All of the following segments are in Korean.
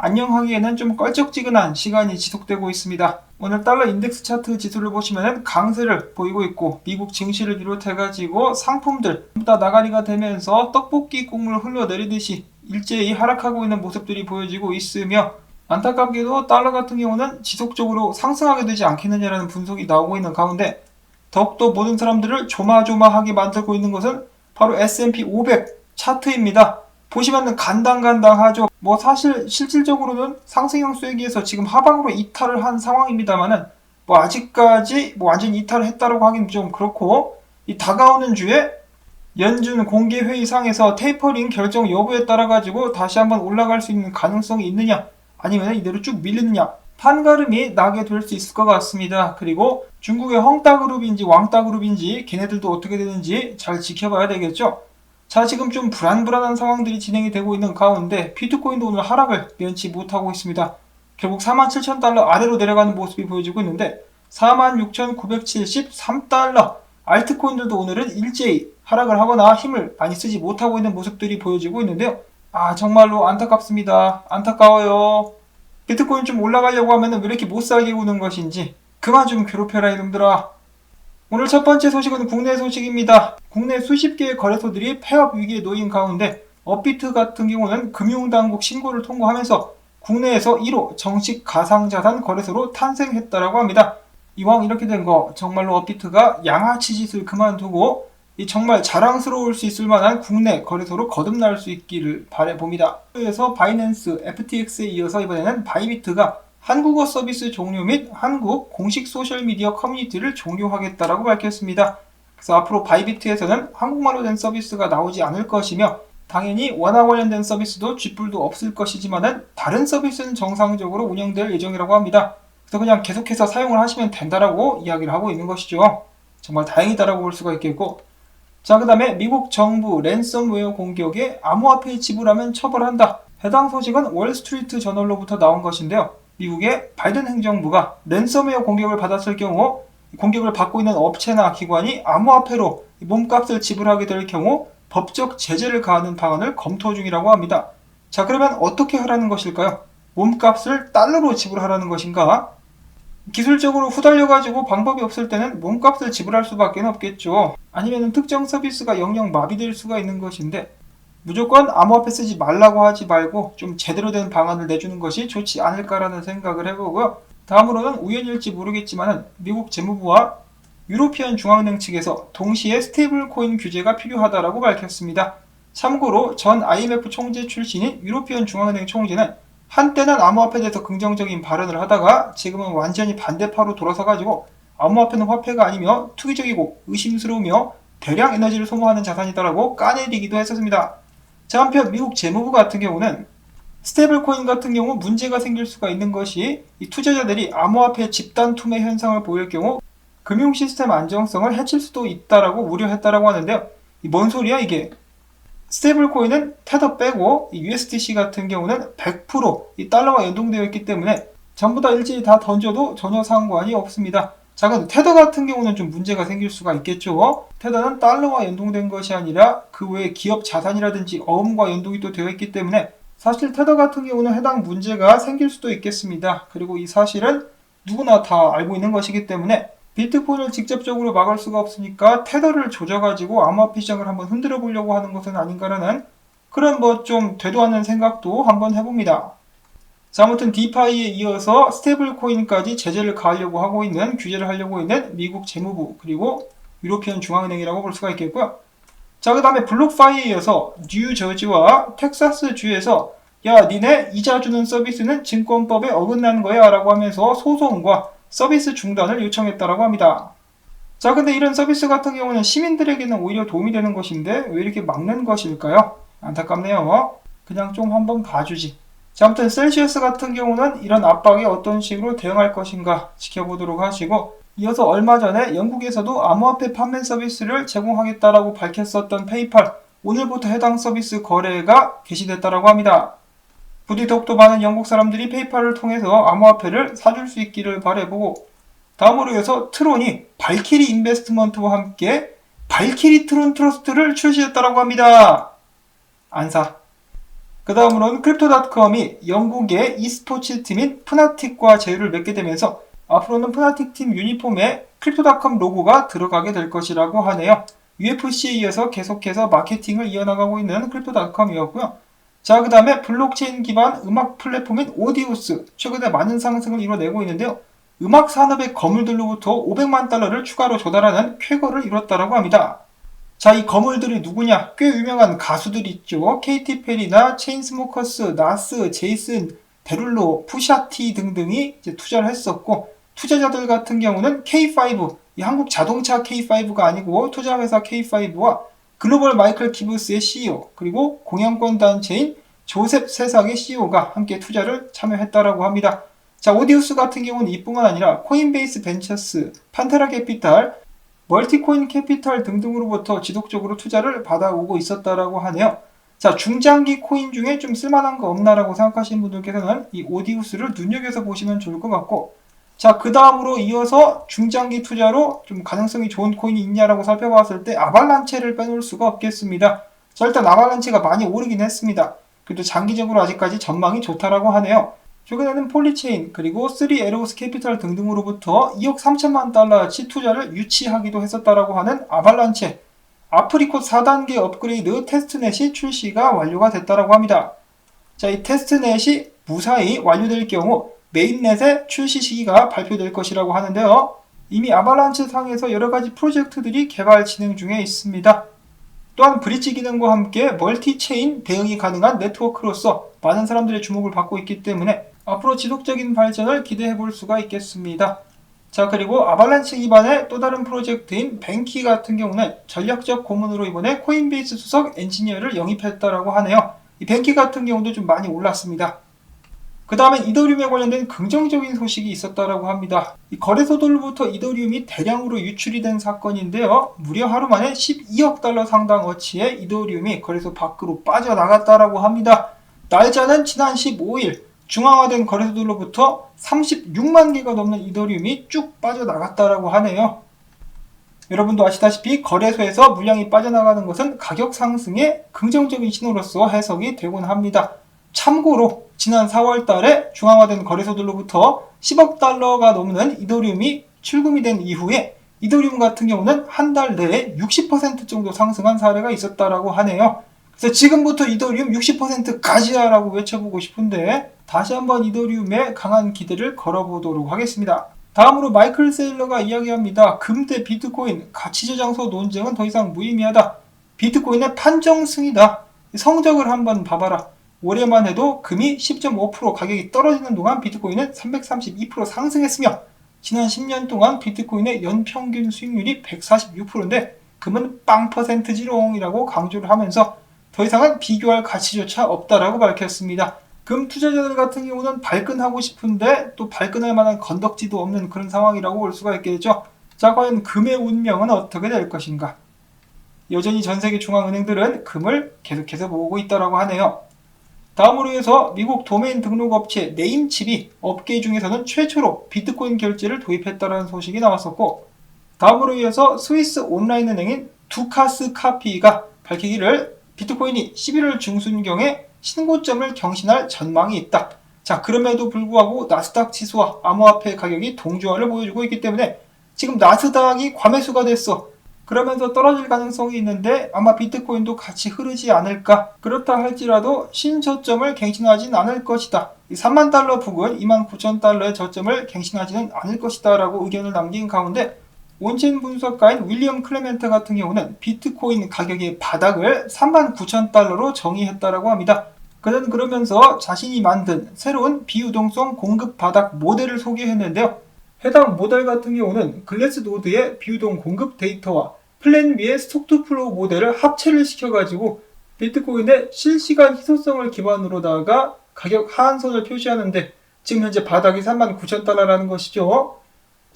안녕하기에는 좀 껄쩍지근한 시간이 지속되고 있습니다. 오늘 달러 인덱스 차트 지수를 보시면 강세를 보이고 있고 미국 증시를 비롯해가지고 상품들 다 나가리가 되면서 떡볶이 국물 흘러내리듯이 일제히 하락하고 있는 모습들이 보여지고 있으며 안타깝게도 달러 같은 경우는 지속적으로 상승하게 되지 않겠느냐라는 분석이 나오고 있는 가운데 더욱더 모든 사람들을 조마조마하게 만들고 있는 것은 바로 S&P 500 차트입니다. 보시면 간당간당하죠. 뭐 사실 실질적으로는 상승형 수익에서 지금 하방으로 이탈을 한 상황입니다만은 뭐 아직까지 뭐 완전 이탈을 했다라고 하긴 좀 그렇고 이 다가오는 주에 연준 공개 회의상에서 테이퍼링 결정 여부에 따라 가지고 다시 한번 올라갈 수 있는 가능성이 있느냐 아니면 이대로 쭉 밀리느냐 판가름이 나게 될 수 있을 것 같습니다. 그리고 중국의 헝따그룹인지 왕따그룹인지 걔네들도 어떻게 되는지 잘 지켜봐야 되겠죠. 자, 지금 좀 불안불안한 상황들이 진행이 되고 있는 가운데 비트코인도 오늘 하락을 면치 못하고 있습니다. 결국 47,000달러 아래로 내려가는 모습이 보여지고 있는데 46,973달러 알트코인들도 오늘은 일제히 하락을 하거나 힘을 많이 쓰지 못하고 있는 모습들이 보여지고 있는데요. 아, 정말로 안타깝습니다. 안타까워요. 비트코인 좀 올라가려고 하면 왜 이렇게 못 살게 구는 것인지 그만 좀 괴롭혀라 이놈들아. 오늘 첫 번째 소식은 국내 소식입니다. 국내 수십 개의 거래소들이 폐업 위기에 놓인 가운데 업비트 같은 경우는 금융당국 신고를 통과하면서 국내에서 1호 정식 가상자산 거래소로 탄생했다라고 합니다. 이왕 이렇게 된 거 정말로 업비트가 양아치 짓을 그만두고 이 정말 자랑스러울 수 있을 만한 국내 거래소로 거듭날 수 있기를 바라봅니다. 그래서 바이낸스, FTX에 이어서 이번에는 바이비트가 한국어 서비스 종료 및 한국 공식 소셜미디어 커뮤니티를 종료하겠다라고 밝혔습니다. 그래서 앞으로 바이비트에서는 한국말로 된 서비스가 나오지 않을 것이며 당연히 원화 관련된 서비스도 쥐뿔도 없을 것이지만은 다른 서비스는 정상적으로 운영될 예정이라고 합니다. 그래서 그냥 계속해서 사용을 하시면 된다라고 이야기를 하고 있는 것이죠. 정말 다행이다라고 볼 수가 있겠고 자, 그 다음에 미국 정부 랜섬웨어 공격에 암호화폐 지불하면 처벌한다. 해당 소식은 월스트리트 저널로부터 나온 것인데요. 미국의 바이든 행정부가 랜섬웨어 공격을 받았을 경우 공격을 받고 있는 업체나 기관이 암호화폐로 몸값을 지불하게 될 경우 법적 제재를 가하는 방안을 검토 중이라고 합니다. 자, 그러면 어떻게 하라는 것일까요? 몸값을 달러로 지불하라는 것인가? 기술적으로 후달려가지고 방법이 없을 때는 몸값을 지불할 수밖에 없겠죠. 아니면 특정 서비스가 영영 마비될 수가 있는 것인데 무조건 암호화폐 쓰지 말라고 하지 말고 좀 제대로 된 방안을 내주는 것이 좋지 않을까라는 생각을 해보고요. 다음으로는 우연일지 모르겠지만 미국 재무부와 유로피언 중앙은행 측에서 동시에 스테이블 코인 규제가 필요하다라고 밝혔습니다. 참고로 전 IMF 총재 출신인 유로피언 중앙은행 총재는 한때는 암호화폐에 대해서 긍정적인 발언을 하다가 지금은 완전히 반대파로 돌아서가지고 암호화폐는 화폐가 아니며 투기적이고 의심스러우며 대량 에너지를 소모하는 자산이다라고 까내리기도 했었습니다. 자, 한편 미국 재무부 같은 경우는 스테이블 코인 같은 경우 문제가 생길 수가 있는 것이 이 투자자들이 암호화폐 집단 투매 현상을 보일 경우 금융 시스템 안정성을 해칠 수도 있다라고 우려했다라고 하는데요. 뭔 소리야 이게? 스테이블 코인은 테더 빼고 USDC 같은 경우는 100%이 달러와 연동되어 있기 때문에 전부 다 일제히 다 던져도 전혀 상관이 없습니다. 자, 근데 테더 같은 경우는 좀 문제가 생길 수가 있겠죠. 테더는 달러와 연동된 것이 아니라 그 외에 기업 자산이라든지 어음과 연동이 또 되어 있기 때문에 사실 테더 같은 경우는 해당 문제가 생길 수도 있겠습니다. 그리고 이 사실은 누구나 다 알고 있는 것이기 때문에 비트코인을 직접적으로 막을 수가 없으니까 테더를 조져가지고 암호화폐 시장을 한번 흔들어 보려고 하는 것은 아닌가라는 그런 뭐 좀 되도 않는 생각도 한번 해봅니다. 자, 아무튼 디파이에 이어서 스테이블 코인까지 제재를 가하려고 하고 있는 규제를 하려고 있는 미국 재무부 그리고 유로피언 중앙은행이라고 볼 수가 있겠고요. 자, 그 다음에 블록파이에 이어서 뉴저지와 텍사스 주에서 야, 니네 이자 주는 서비스는 증권법에 어긋나는 거야 라고 하면서 소송과 서비스 중단을 요청했다라고 합니다. 자, 근데 이런 서비스 같은 경우는 시민들에게는 오히려 도움이 되는 것인데 왜 이렇게 막는 것일까요? 안타깝네요. 그냥 좀 한번 봐주지. 자, 아무튼 셀시어스 같은 경우는 이런 압박에 어떤 식으로 대응할 것인가 지켜보도록 하시고 이어서 얼마 전에 영국에서도 암호화폐 판매 서비스를 제공하겠다라고 밝혔었던 페이팔 오늘부터 해당 서비스 거래가 개시됐다라고 합니다. 부디 더욱더 많은 영국 사람들이 페이팔을 통해서 암호화폐를 사줄 수 있기를 바라보고 다음으로 해서 트론이 발키리 인베스트먼트와 함께 발키리 트론 트러스트를 출시했다라고 합니다. 안 사. 그 다음으로는 크립토닷컴이 영국의 e스포츠 팀인 푸나틱과 제휴를 맺게 되면서 앞으로는 푸나틱 팀 유니폼에 크립토닷컴 로고가 들어가게 될 것이라고 하네요. UFC에 이어서 계속해서 마케팅을 이어나가고 있는 크립토닷컴이었고요. 자, 그 다음에 블록체인 기반 음악 플랫폼인 오디오스 최근에 많은 상승을 이뤄내고 있는데요. 음악 산업의 거물들로부터 500만 달러를 추가로 조달하는 쾌거를 이뤘다라고 합니다. 자, 이 거물들이 누구냐? 꽤 유명한 가수들 있죠. 케이티 페리나 체인스모커스, 나스, 제이슨, 데룰로, 푸샤티 등등이 이제 투자를 했었고 투자자들 같은 경우는 K5, 이 한국 자동차 K5가 아니고 투자회사 K5와 글로벌 마이클 기브스의 CEO 그리고 공연권 단체인 조셉 세상의 CEO가 함께 투자를 참여했다라고 합니다. 자, 오디우스 같은 경우는 이뿐만 아니라 코인베이스 벤처스, 판테라 캐피탈, 멀티코인 캐피탈 등등으로부터 지속적으로 투자를 받아오고 있었다라고 하네요. 자, 중장기 코인 중에 좀 쓸만한 거 없나라고 생각하시는 분들께서는 이 오디우스를 눈여겨서 보시면 좋을 것 같고, 자, 그 다음으로 이어서 중장기 투자로 좀 가능성이 좋은 코인이 있냐라고 살펴봤을 때 아발란체를 빼놓을 수가 없겠습니다. 자, 일단 아발란체가 많이 오르긴 했습니다. 그래도 장기적으로 아직까지 전망이 좋다라고 하네요. 최근에는 폴리체인 그리고 3에로스 캐피탈 등등으로부터 2억 3천만 달러치 투자를 유치하기도 했었다라고 하는 아발란체 아프리콧 4단계 업그레이드 테스트넷이 출시가 완료가 됐다라고 합니다. 자, 이 테스트넷이 무사히 완료될 경우 메인넷의 출시 시기가 발표될 것이라고 하는데요. 이미 아발란체 상에서 여러 가지 프로젝트들이 개발 진행 중에 있습니다. 또한 브릿지 기능과 함께 멀티 체인 대응이 가능한 네트워크로서 많은 사람들의 주목을 받고 있기 때문에 앞으로 지속적인 발전을 기대해 볼 수가 있겠습니다. 자, 그리고 아발란치 기반의 또 다른 프로젝트인 뱅키 같은 경우는 전략적 고문으로 이번에 코인베이스 수석 엔지니어를 영입했다라고 하네요. 이 뱅키 같은 경우도 좀 많이 올랐습니다. 그 다음에 이더리움에 관련된 긍정적인 소식이 있었다라고 합니다. 이 거래소들로부터 이더리움이 대량으로 유출이 된 사건인데요. 무려 하루 만에 12억 달러 상당 어치의 이더리움이 거래소 밖으로 빠져나갔다라고 합니다. 날짜는 지난 15일 중앙화된 거래소들로부터 36만 개가 넘는 이더리움이 쭉 빠져나갔다라고 하네요. 여러분도 아시다시피 거래소에서 물량이 빠져나가는 것은 가격 상승의 긍정적인 신호로서 해석이 되곤 합니다. 참고로 지난 4월 달에 중앙화된 거래소들로부터 10억 달러가 넘는 이더리움이 출금이 된 이후에 이더리움 같은 경우는 한 달 내에 60% 정도 상승한 사례가 있었다라고 하네요. 그래서 지금부터 이더리움 60% 가지야라고 외쳐보고 싶은데 다시 한번 이더리움에 강한 기대를 걸어보도록 하겠습니다. 다음으로 마이클 세일러가 이야기합니다. 금대 비트코인 가치 저장소 논쟁은 더 이상 무의미하다. 비트코인의 판정승이다. 성적을 한번 봐봐라. 올해만 해도 금이 10.5% 가격이 떨어지는 동안 비트코인은 332% 상승했으며 지난 10년 동안 비트코인의 연평균 수익률이 146%인데 금은 빵 퍼센트지롱이라고 강조를 하면서 더 이상은 비교할 가치조차 없다라고 밝혔습니다. 금 투자자들 같은 경우는 발끈하고 싶은데 또 발끈할 만한 건덕지도 없는 그런 상황이라고 볼 수가 있겠죠. 자, 과연 금의 운명은 어떻게 될 것인가? 여전히 전 세계 중앙은행들은 금을 계속해서 모으고 있다라고 하네요. 다음으로 해서 미국 도메인 등록 업체 네임칩이 업계 중에서는 최초로 비트코인 결제를 도입했다는 소식이 나왔었고 다음으로 이어서 스위스 온라인 은행인 두카스 카피가 밝히기를 비트코인이 11월 중순경에 신고점을 경신할 전망이 있다. 자, 그럼에도 불구하고 나스닥 지수와 암호화폐 가격이 동조화를 보여주고 있기 때문에 지금 나스닥이 과매수가 됐어. 그러면서 떨어질 가능성이 있는데 아마 비트코인도 같이 흐르지 않을까. 그렇다 할지라도 신저점을 갱신하진 않을 것이다. 3만 달러 부근 2만 9천 달러의 저점을 갱신하지는 않을 것이다 라고 의견을 남긴 가운데 온체인 분석가인 윌리엄 클레멘트 같은 경우는 비트코인 가격의 바닥을 3만 9천 달러로 정의했다라고 합니다. 그는 그러면서 자신이 만든 새로운 비유동성 공급 바닥 모델을 소개했는데요. 해당 모델 같은 경우는 글래스 노드의 비유동 공급 데이터와 플랜 B의 스톡투 플로우 모델을 합체를 시켜가지고 비트코인의 실시간 희소성을 기반으로다가 가격 하한선을 표시하는데 지금 현재 바닥이 39,000달러라는 것이죠.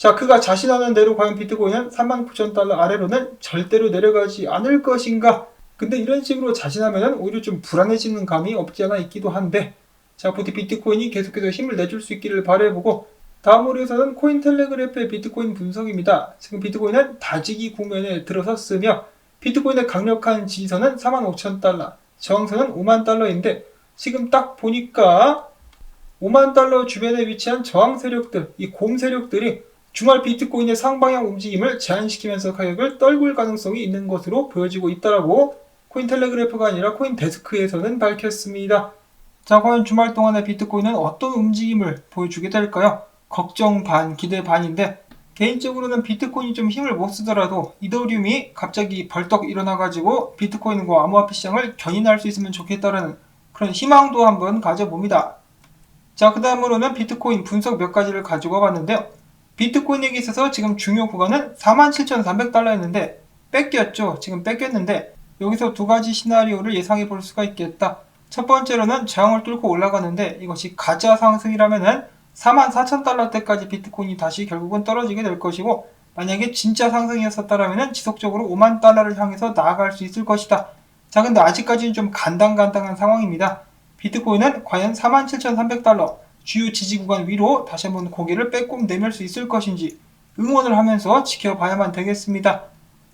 자, 그가 자신하는 대로 과연 비트코인은 39,000달러 아래로는 절대로 내려가지 않을 것인가? 근데 이런 식으로 자신하면 오히려 좀 불안해지는 감이 없지 않아 있기도 한데 자, 부디 비트코인이 계속해서 힘을 내줄 수 있기를 바라보고 다음으로 해서는 코인텔레그래프의 비트코인 분석입니다. 지금 비트코인은 다지기 국면에 들어섰으며 비트코인의 강력한 지지선은 45,000달러, 저항선은 5만 달러인데 지금 딱 보니까 5만 달러 주변에 위치한 저항 세력들, 이 공 세력들이 주말 비트코인의 상방향 움직임을 제한시키면서 가격을 떨굴 가능성이 있는 것으로 보여지고 있다라고 코인텔레그래프가 아니라 코인데스크에서는 밝혔습니다. 자, 과연 주말 동안의 비트코인은 어떤 움직임을 보여주게 될까요? 걱정 반, 기대 반인데 개인적으로는 비트코인이 좀 힘을 못 쓰더라도 이더리움이 갑자기 벌떡 일어나가지고 비트코인과 암호화폐 시장을 견인할 수 있으면 좋겠다라는 그런 희망도 한번 가져봅니다. 자, 그 다음으로는 비트코인 분석 몇 가지를 가지고 와봤는데요. 비트코인에게 있어서 지금 중요 구간은 47,300달러였는데 뺏겼죠. 지금 뺏겼는데 여기서 두 가지 시나리오를 예상해 볼 수가 있겠다. 첫 번째로는 저항을 뚫고 올라가는데 이것이 가짜 상승이라면은 44,000달러대까지 비트코인이 다시 결국은 떨어지게 될 것이고 만약에 진짜 상승이었었다라면 지속적으로 5만 달러를 향해서 나아갈 수 있을 것이다. 자 근데 아직까지는 좀 간당간당한 상황입니다. 비트코인은 과연 47,300달러 주요 지지 구간 위로 다시 한번 고개를 빼꼼 내밀 수 있을 것인지 응원을 하면서 지켜봐야만 되겠습니다.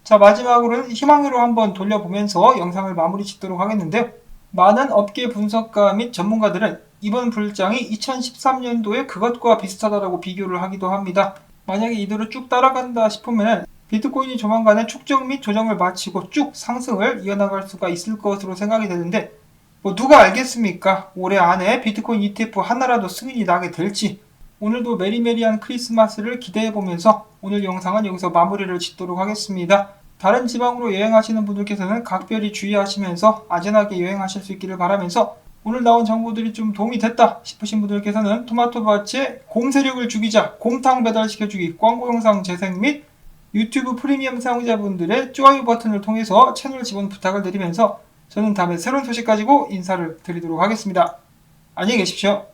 자 마지막으로는 희망으로 한번 돌려보면서 영상을 마무리 짓도록 하겠는데요. 많은 업계 분석가 및 전문가들은 이번 불장이 2013년도에 그것과 비슷하다라고 비교를 하기도 합니다. 만약에 이대로 쭉 따라간다 싶으면 비트코인이 조만간에 축적 및 조정을 마치고 쭉 상승을 이어나갈 수가 있을 것으로 생각이 되는데 뭐 누가 알겠습니까? 올해 안에 비트코인 ETF 하나라도 승인이 나게 될지 오늘도 메리메리한 크리스마스를 기대해 보면서 오늘 영상은 여기서 마무리를 짓도록 하겠습니다. 다른 지방으로 여행하시는 분들께서는 각별히 주의하시면서 안전하게 여행하실 수 있기를 바라면서 오늘 나온 정보들이 좀 도움이 됐다 싶으신 분들께서는 토마토밭에 공세력을 죽이자 곰탕 배달시켜주기 광고 영상 재생 및 유튜브 프리미엄 사용자분들의 좋아요 버튼을 통해서 채널 지원 부탁을 드리면서 저는 다음에 새로운 소식 가지고 인사를 드리도록 하겠습니다. 안녕히 계십시오.